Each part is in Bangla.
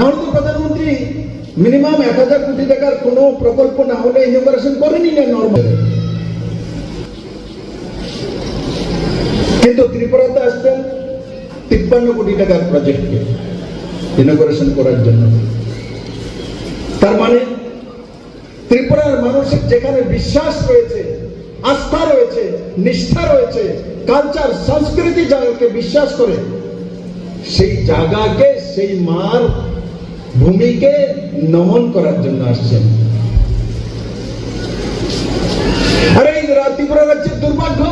তো প্রধানমন্ত্রী মিনিমাম এক হাজার কোটি টাকার কোনো প্রকল্প না হলে ইনোগ্রেশন করেনি না নর্মাল কিন্তু ত্রিপুরাতে আসছেন তিপ্পান্ন কোটি টাকার প্রজেক্টকে ইনোগ্রেশন করার জন্য। তার মানে ত্রিপুরার মানুষের যেখানে বিশ্বাস রয়েছে, আস্থা রয়েছে, নিষ্ঠা রয়েছে কালচার সংস্কৃতি জায়গাকে বিশ্বাস করে, সেই জায়গাকে, সেই মার ভূমিকে নমন করার জন্য আসছেন। আরে ত্রিপুরা রাজ্যের দুর্ভাগ্য।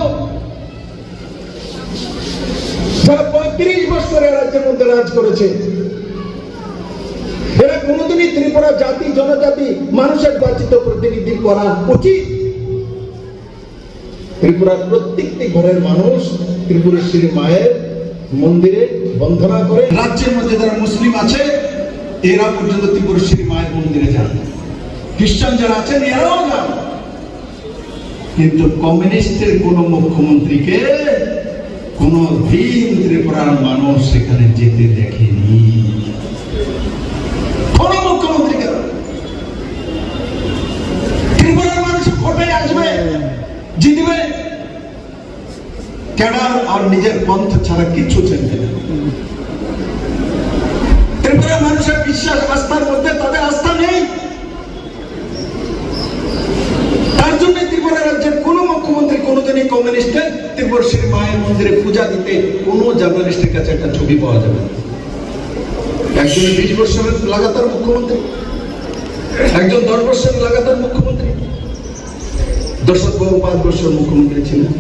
পঁয়ত্রিশ রাজ্যের মধ্যে রাজ করেছে, এরা কোনোদিনই ত্রিপুরা জাতি, জনজাতি, মানুষের প্রতিনিধি করা উচিত। ত্রিপুরার প্রত্যেকটি ঘরের মানুষ ত্রিপুরেশ্বরী মায়ের মন্দিরে বন্ধনা করে। রাজ্যের মধ্যে যারা মুসলিম আছে এরা পর্যন্ত ত্রিপুরেশ্বরী মায়ের মন্দিরে যান খ্রিস্টান যারা আছেন, এরাও যান কিন্তু কমিউনিস্টের কোন মুখ্যমন্ত্রীকে, কোন দিন ত্রিপুরার মানুষ সেখানে যেতে দেখেনি। কোন আর নিজের পন্থ ছাড়া কিছু চলবে না। বিশ্বাস আস্থার মধ্যে তাদের আস্থা নেই। তার জন্য ত্রিপুরা রাজ্যের কোন মুখ্যমন্ত্রী কোনোদিনই কমিউনিস্টের ত্রিপুরা শ্রী মায়ের মন্দিরে পূজা দিতে কোন জার্নালিস্টের কাছে একটা ছবি পাওয়া যাবে একজন বিশ বছরের লাগাতার মুখ্যমন্ত্রী, একজন দশ বছরের লাগাতার মুখ্যমন্ত্রী দশরথ বাবু পাঁচ বছর মুখ্যমন্ত্রী ছিলেন।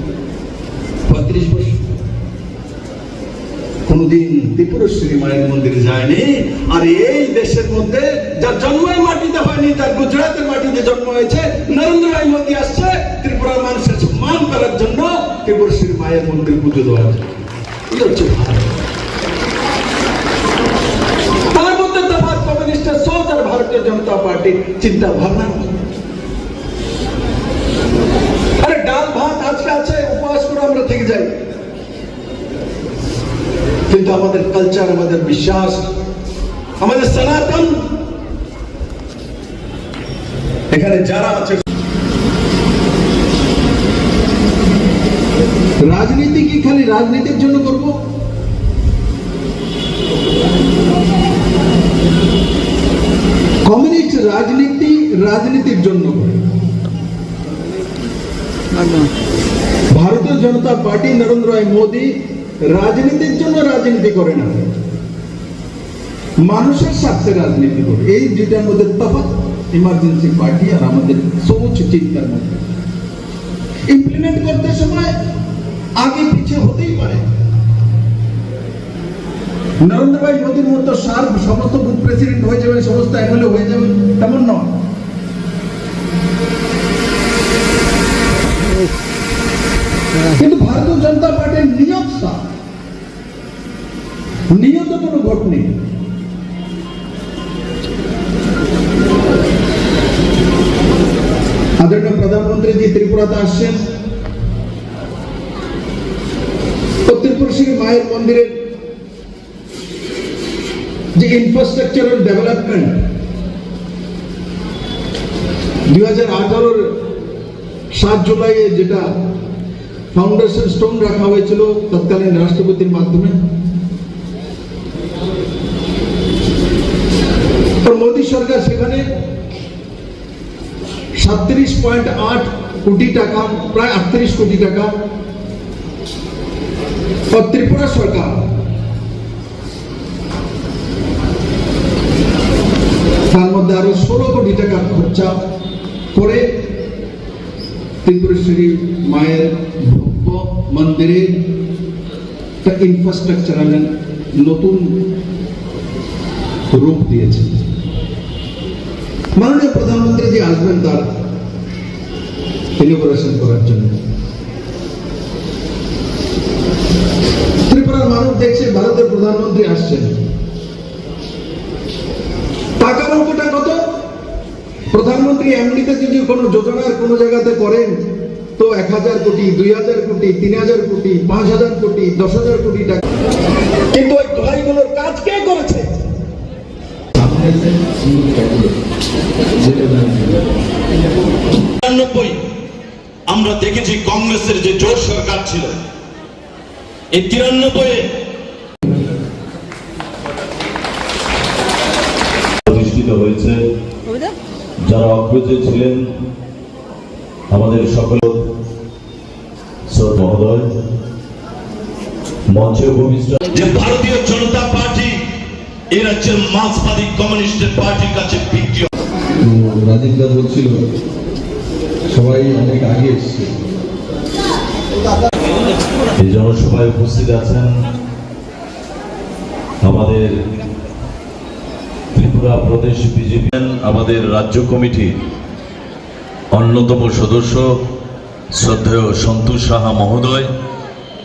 কোনদিন ত্রিপুরেশ্বরী মায়ের মন্দিরে যায়নি। আর এই দেশের মধ্যে যার জন্মই মাটিতে হয়নি, তার গুজরাটের মাটিতে জন্ম হয়েছে, নরেন্দ্র ভাই মোদী আসছে, ত্রিপুরার মানুষের সম্মান করার জন্য ত্রিপুরেশ্বরী মায়ের মন্দির পুজো দেওয়ার জন্য এই হচ্ছে ভারত। তার মধ্যে তফাৎ কমিউনিস্টের সোচ আর ভারতীয় জনতা পার্টির চিন্তা ভাবনা। আরে ডাল ভাত আজকে আছে উপবাস করে আমরা থেকে যাই। কিন্তু আমাদের কালচার আমাদের বিশ্বাস আমাদের সনাতন। এখানে যারা আছে রাজনীতি কি খালি রাজনীতির জন্য করব? কমিউনিস্ট রাজনীতি রাজনীতির জন্য করে। ভারতীয় জনতা পার্টি নরেন্দ্র ভাই মোদী রাজনীতির জন্য রাজনীতি করে না। মানুষের স্বার্থে রাজনীতি করে। এই দুইটার মধ্যে তফাৎ ইমার্জেন্সি পার্টি আর আমাদের সবুজ চিন্তার মধ্যে। ইমপ্লিমেন্ট করতে সময় আগে পিছে হতেই পারে। নরেন্দ্র ভাই মোদীর মতো সার সমস্ত বুথ প্রেসিডেন্ট হয়ে যাবে সমস্ত এমএলএ হয়ে যাবে তেমন নয়। কিন্তু ভারতীয় জনতা পার্টির নিয়ত সাফ নিয়ত কোনো ভোট নেই। আদরণীয় প্রধানমন্ত্রী জি ত্রিপুরাতে আসছেন। ত্রিপুরা শ্রী মায়ের মন্দিরের যে ইনফ্রাস্ট্রাকচারাল ডেভেলপমেন্ট দুই হাজার আঠারোর সাত জুলাইয়ে যেটা ফাউন্ডেশন স্টোন রাখা হয়েছিল, তৎকালীন রাষ্ট্রপতির মাধ্যমে মোদী সরকার সেখানে সাতত্রিশ পয়েন্ট আট কোটি টাকা, প্রায় আটত্রিশ কোটি টাকা ত্রিপুরা সরকার। তার মধ্যে আরও ষোলো কোটি টাকা খরচা করে ত্রিপুরেশ্বরী মায়ের ভব্য মন্দিরে একটা ইনফ্রাস্ট্রাকচারাল নতুন রূপ দিয়েছে। মাননীয় প্রধানমন্ত্রী যে আসবেন তার ইনোগ্রেশন করার জন্য। ত্রিপুরার মানুষ দেখছে, ভারতের প্রধানমন্ত্রী আসছেন। টাকার অঙ্কটা কত? প্রধানমন্ত্রী এমনিতে যদি কোনো যোজনার কোনো জায়গাতে করেন, তো এক হাজার কোটি, দুই হাজার কোটি, তিন হাজার কোটি, পাঁচ হাজার কোটি, দশ হাজার কোটি টাকা। কিন্তু ওই দোহাইগুলোর কাজ কে করেছে তিরানব্বই আমরা দেখেছি কংগ্রেসের যে জোর সরকার ছিল। এই তিরানব্বই প্রতিষ্ঠিত হয়েছে। যারা অগ্রজে ছিলেন আমাদের সকল মহোদয় মঞ্চে ভূমিষ্ঠ যে ভারতীয় জনতা পার্টি এই রাজ্যের মার্ক্সবাদী কমিউনিস্টের পার্টির কাছে বিক্রি তো রাজীবদা বলছিল সবাই অনেক আগে এসছে। এই জনসভায় উপস্থিত আছেন আমাদের ত্রিপুরা প্রদেশ বিজেপি আমাদের রাজ্য কমিটির অন্যতম সদস্য শ্রদ্ধেয় সন্তোষ সাহা মহোদয়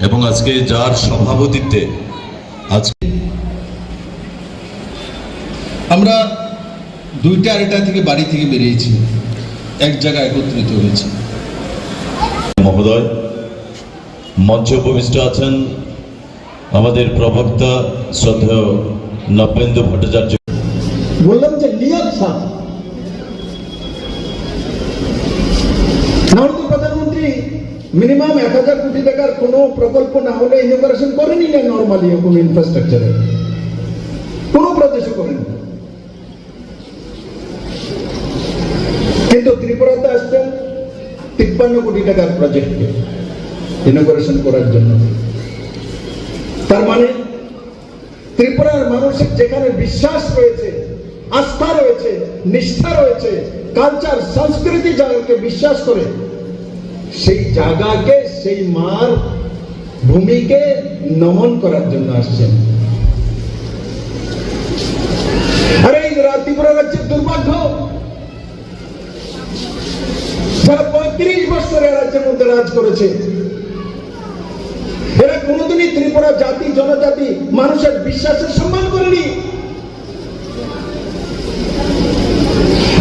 এবং আজকে যার সভাপতিত্বে আজকে আমরা দুইটা আড়াইটা থেকে বাড়ি থেকে বেরিয়েছি। এক জায়গায় একত্রিত হয়েছি। মহোদয় মঞ্চে উপবিষ্ট আছেন আমাদের প্রবক্তা শ্রদ্ধেয় নবেন্দু ভট্টাচার্য। বললাম যে নিয়ত নাহলে প্রধানমন্ত্রী মিনিমাম এক হাজার কোটি টাকার কোনো প্রকল্প না হলে ইনোগ্রেশন করেনি না নর্মালি কোনো ইনফ্রাস্ট্রাকচারে কোনো প্রদেশে করেনি। কিন্তু ত্রিপুরাতে আসছেন তিপ্পান্ন কোটি টাকার প্রজেক্টকে ইনোগ্রেশন করার জন্য। তার মানে ত্রিপুরার মানুষের যেখানে বিশ্বাস রয়েছে, আস্থা রয়েছে, নিষ্ঠা রয়েছে কালচার সংস্কৃতি যাকে বিশ্বাস করে, সেই জায়গাকে, সেই মার ভূমিকে নমন করার জন্য আসছেন। আরে ত্রিপুরা রাজ্যের দুর্ভাগ্য। যারা পঁয়ত্রিশ বছরে রাজ্যের মধ্যে রাজ করেছে। এরা কোনোদিনই ত্রিপুরা জাতি, জনজাতি, মানুষের বিশ্বাসের সম্মান করেনি।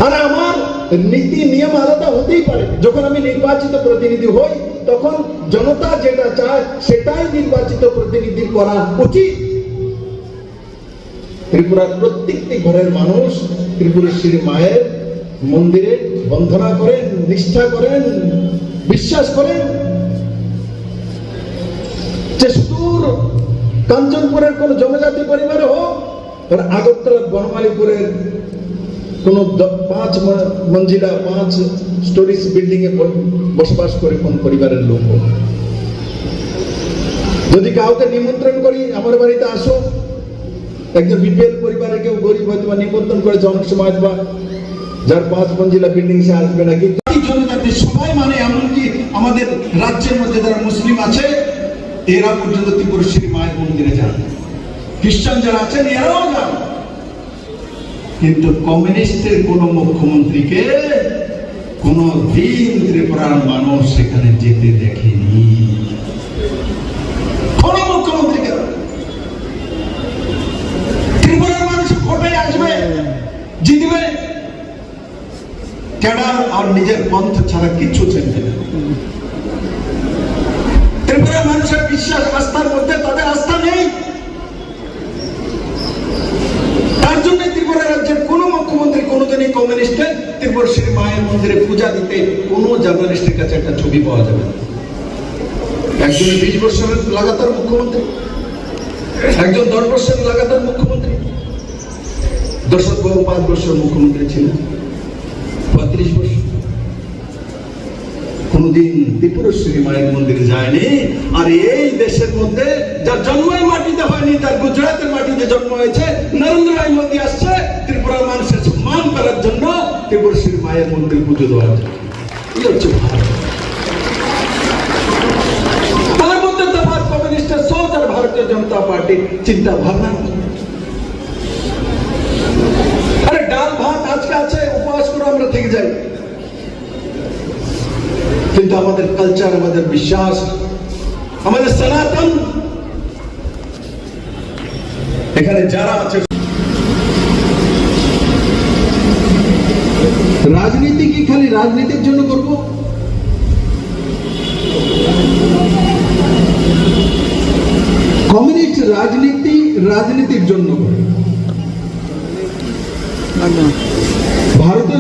আর আমার নীতি, নিয়ম আলাদা হতেই পারে। যখন আমি নির্বাচিত প্রতিনিধি হই, তখন জনতা যেটা চায়, সেটাই নির্বাচিত প্রতিনিধি করা উচিত। ত্রিপুরার প্রত্যেকটি ঘরের মানুষ ত্রিপুরেশ্বরী মায়ের মন্দিরে বন্ধনা করেন, নিষ্ঠা করেন, বিশ্বাস করেন। যে কাঞ্চনপুরের কোন জনজাতি পরিবারে হোক আর আগরতলা বনমালীপুরের কোন পাঁচ মঞ্জিলা, পাঁচ স্টোরিজ বিল্ডিং এ বসবাস করে কোন পরিবারের লোক হোক। যদি কাউকে নিমন্ত্রণ করি, আমার বাড়িতে আসো একজন বিপিএল পরিবারের কেউ গরিব হয়তো বা নিমন্ত্রণ করেছে, অনেক সময় বা যার পাঁচ মঞ্জিলা বিল্ডিং সে আসবে না কিন্তু সবাই মানে এমনকি আমাদের রাজ্যের মধ্যে যারা মুসলিম আছে, এরা পর্যন্ত ত্রিপুরেশ্বরী মায়ের মন্দিরে যান খ্রিস্টান যারা আছেন, এরাও যান কিন্তু কমিউনিস্টের কোন মুখ্যমন্ত্রীকে কোন দিন ত্রিপুরার মানুষ সেখানে যেতে দেখেনি কোন মুখ্যমন্ত্রীকে না। ত্রিপুরার মানুষ ভোটে আসবে জিতবে ক্যাডার আর নিজের পন্থ ছাড়া কিচ্ছু চলবে না। ত্রিপুরার মানুষের বিশ্বাস, আস্থার মধ্যে তাদের আস্থা নেই। তার জন্য ত্রিপুরা রাজ্যের মুখ্যমন্ত্রী কোনোদিনই কমিউনিস্টের ত্রিপুরা শ্রী মায়ের মন্দিরে পূজা দিতে কোন জার্নালিস্টের কাছে একটা ছবি পাওয়া যাবে না। একজন বিশ বছরের লাগাতার মুখ্যমন্ত্রী, একজন দশ বছরের লাগাতার মুখ্যমন্ত্রী বাবু পাঁচ বছর মুখ্যমন্ত্রী ছিলেন। পঁয়ত্রিশ বছর। কোনদিন ত্রিপুরেশ্বরী মায়ের মন্দিরে যায়নি, আর এই দেশের মধ্যে যার জন্মই মাটিতে হয়নি, তার গুজরাটের মাটিতে জন্ম হয়েছে, নরেন্দ্র ভাই মোদী আসছে, ত্রিপুরার মানুষের সম্মান করার জন্য ত্রিপুরেশ্বরী মায়ের মন্দির পুজো দেওয়ার জন্য। এই হচ্ছে ভারত। তার মধ্যে তফাৎ কমিউনিস্টের সোচ আর ভারতীয় জনতা পার্টির চিন্তা ভাবনা আরে ডাল ভাত আজকে আছে উপবাস করে আমরা থেকে যাই। কিন্তু আমাদের কালচার আমাদের বিশ্বাস, আমাদের সনাতন এখানে যারা আছে, রাজনীতি কি খালি রাজনীতির জন্য করব? কমিউনিস্ট রাজনীতি রাজনীতির জন্য করে।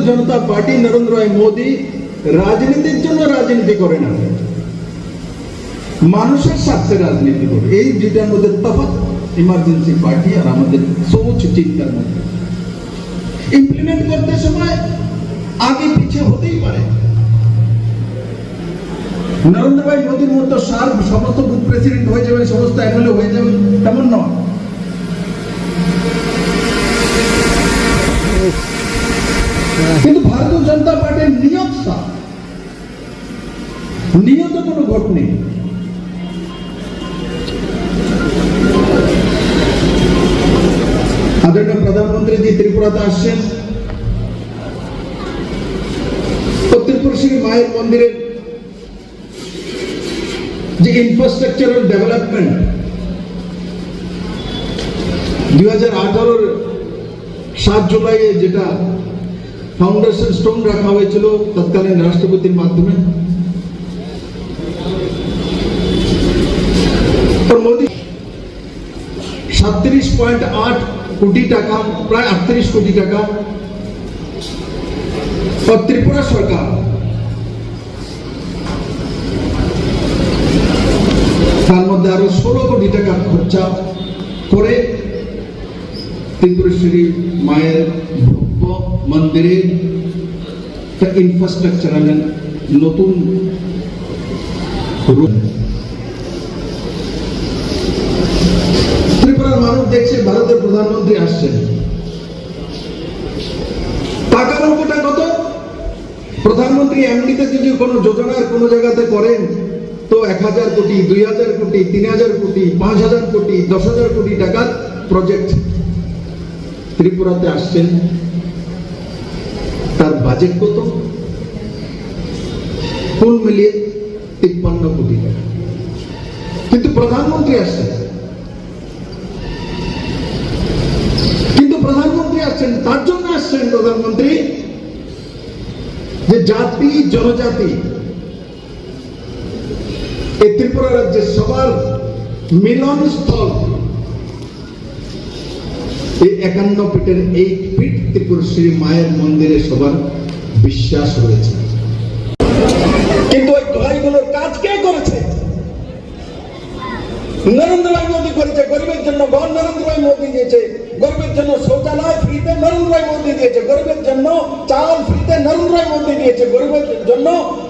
জনতা পার্টি নরেন্দ্র ভাই মোদী রাজনীতির জন্য রাজনীতি করে না। মানুষের স্বার্থে রাজনীতি করে। এই দুইটার মধ্যে তফাৎ ইমার্জেন্সি পার্টি আর আমাদের সবুজ চিন্তার মধ্যে। ইমপ্লিমেন্ট করতে সময় আগে পিছিয়ে হতেই পারে। নরেন্দ্র ভাই মোদীর মতো সার সমস্ত বুথ প্রেসিডেন্ট হয়ে যাবে সমস্ত এমএলএ হয়ে যাবে তেমন নয়। কিন্তু ভারতীয় জনতা পার্টির নিয়ত সাফ নিয়ত কোনো ভোট নেই। আদরণীয় প্রধানমন্ত্রী জি ত্রিপুরাতে আসছেন। ত্রিপুরা শ্রী মায়ের মন্দিরের যে ইনফ্রাস্ট্রাকচারাল ডেভেলপমেন্ট দুই হাজার আঠারোর সাত জুলাইয়ে যেটা ফাউন্ডেশন স্টোন রাখা হয়েছিল, তৎকালীন রাষ্ট্রপতির মাধ্যমে। পয়েন্ট আট কোটি টাকা, প্রায় আটত্রিশ কোটি টাকা। ত্রিপুরা সরকার তার মধ্যে আরও ষোলো কোটি টাকা খরচা করে ত্রিপুরেশ্বরী মায়ের ভব্য মন্দিরের ইনফ্রাস্ট্রাকচারাল নতুন ত্রিপুরার মানুষ দেখছে ভারতের প্রধানমন্ত্রী আসছেন টাকার অঙ্কটা কত প্রধানমন্ত্রী এমনিতে যদি কোনো যোজনার কোনো জায়গাতে করেন তো এক হাজার কোটি দুই হাজার কোটি তিন হাজার কোটি পাঁচ হাজার কোটি দশ হাজার কোটি টাকার প্রজেক্ট ত্রিপুরাতে আসছেন, তার বাজেট কত? কুল মিলিয়ে তিপ্পান্ন কোটি। কিন্তু প্রধানমন্ত্রী আসছেন। কিন্তু প্রধানমন্ত্রী আসছেন, তার জন্য আসছেন প্রধানমন্ত্রী যে জাতি, জনজাতি, এই ত্রিপুরা রাজ্যের সবার মিলনস্থল এই একান্ন পিঠের এই ত্রিপুরা শ্রী মায়ের মন্দিরে সবার বিশ্বাস রয়েছে। কিন্তু ওই দোহাইগুলোর কাজ কে করেছে? নরেন্দ্র ভাই মোদী করেছে, গরিবের জন্য ঘর নরেন্দ্র ভাই মোদী দিয়েছে, গরিবের জন্য শৌচালয় ফ্রিতে নরেন্দ্র ভাই মোদী দিয়েছে, গরিবের জন্য চাল ফ্রিতে নরেন্দ্র ভাই মোদী দিয়েছে, গরিবের জন্য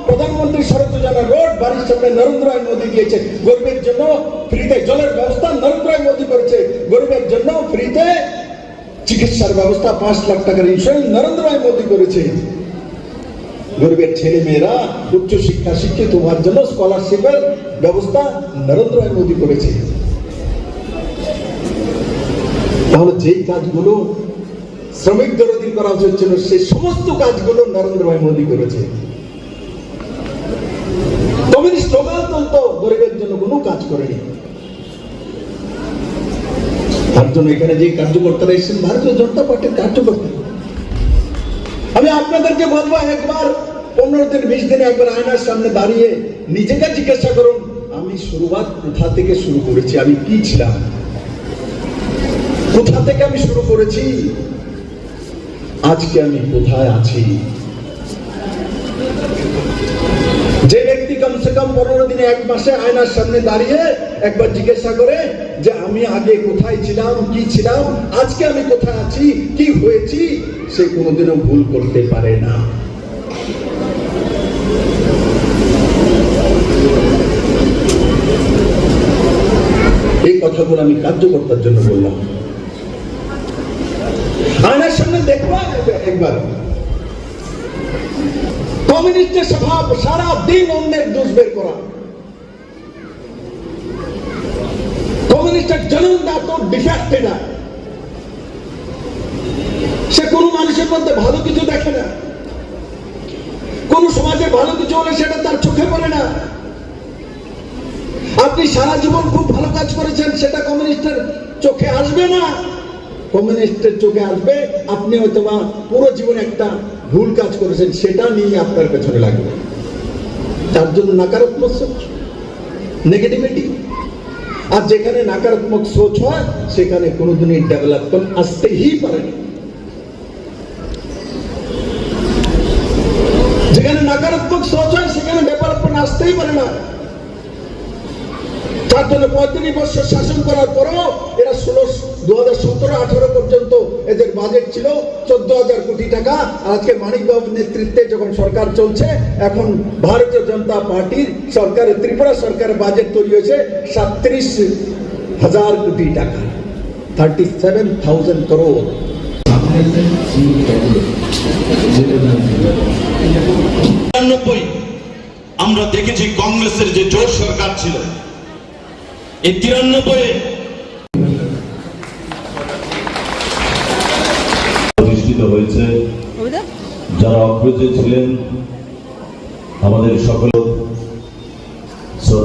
প্রধানমন্ত্রী সড়ক যোজনা রোড, বাড়ির সামনে নরেন্দ্র ভাই মোদী দিয়েছে, গরিবের জন্য ফ্রিতে জলের ব্যবস্থা নরেন্দ্র ভাই মোদী করেছে, গরিবের জন্য ফ্রিতে চিকিৎসার ব্যবস্থা পাঁচ লাখ টাকার ইন্স্যুরেন্স নরেন্দ্র ভাই মোদী করেছে। গরিবের ছেলে মেয়েরা উচ্চ শিক্ষা শিক্ষিত হওয়ার জন্য স্কলারশিপের ব্যবস্থা নরেন্দ্র মোদী করেছে। তাহলে যেই কাজগুলো শ্রমিক দরদি করা উচিত ছিল সেই সমস্ত কাজগুলো নরেন্দ্র ভাই মোদী করেছে। কমিউনিস্ট তুলতো গরিবের জন্য কোনো কাজ করেনি। তার জন্য এখানে যে কার্যকর্তারা এসেছেন, ভারতীয় জনতা পার্টির কার্যকর্তা। আমি আপনাদেরকে বলব, একবার পনেরো দিন, বিশ দিনে একবার আয়নার সামনে দাঁড়িয়ে নিজেকে জিজ্ঞাসা করুন, আমি শুরুবাত কোথা থেকে শুরু করেছি? আমি কি ছিলাম? কোথা থেকে আমি শুরু করেছি? আজকে আমি কোথায় আছি? কম পনেরো দিনে এক মাসে আয়নার সামনে দাঁড়িয়ে একবার জিজ্ঞাসা করে যে আমি আগে কোথায় ছিলাম, কি ছিলাম, আজকে আমি কোথায় আছি, কি হয়েছি? সে কোনোদিনও ভুল করতে পারে না। এই কথাগুলো আমি কার্যকর্তার জন্য বললাম। আয়নার সামনে দেখবা, একবার। কমিউনিস্টের স্বভাব সারা দিন অন্যের দোষ বের করা। কমিউনিস্টের জনতা তো ডিফেক্টেড সে কোনো মানুষের মধ্যে ভালো কিছু দেখে না। কোন সমাজে ভালো কিছু হলে সেটা তার চোখে পড়ে না। আপনি সারা জীবন খুব ভালো কাজ করেছেন, সেটা কমিউনিস্টের চোখে আসবে না। কমিউনিস্টের চোখে আসবে, আপনি হয়তো পুরো জীবন একটা ভুল কাজ করেছেন, সেটা নিয়ে আপনার পেছনে লাগবে। তার জন্য নাকারাত্মক সোচ নেগেটিভিটি আর যেখানে নাকারাত্মক সোচ হয়, সেখানে কোনোদিনই ডেভেলপমেন্ট আসতেই পারে না। যেখানে নাকারাত্মক সোচ হয়, সেখানে ডেভেলপমেন্ট আসতেই পারে না। তার জন্য পঁয়ত্রিশ বছর শাসন করার পরেও এরা ষোলো দু হাজার আঠারো পর্যন্ত এদের বাজেট ছিল চোদ্দ হাজার কোটি টাকা। আজকে মানিকবাবুর নেতৃত্বে যখন সরকার চলছে, এখন ভারতীয় জনতা পার্টির সরকারের, ত্রিপুরা সরকারের বাজেট তৈরি হয়েছে সাতত্রিশ হাজার কোটি টাকা থার্টি সেভেন থাউজেন্ড করোড় আমরা দেখেছি কংগ্রেসের যে জোট সরকার ছিল এই তিরানব্বই। প্রতিষ্ঠিত হয়েছে। যারা অগ্রজে ছিলেন আমাদের সকল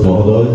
মহোদয়